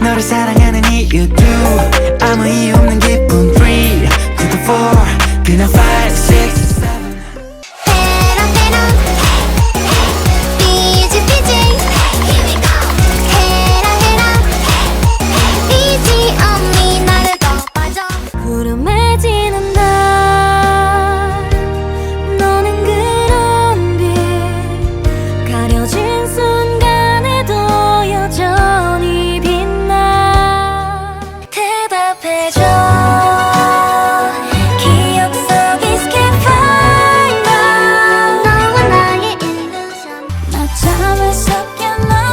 너를 사랑하는 이유도 아무 이유 없는 기쁨 3 to the 4 그냥 5, 6 Саме сап'яна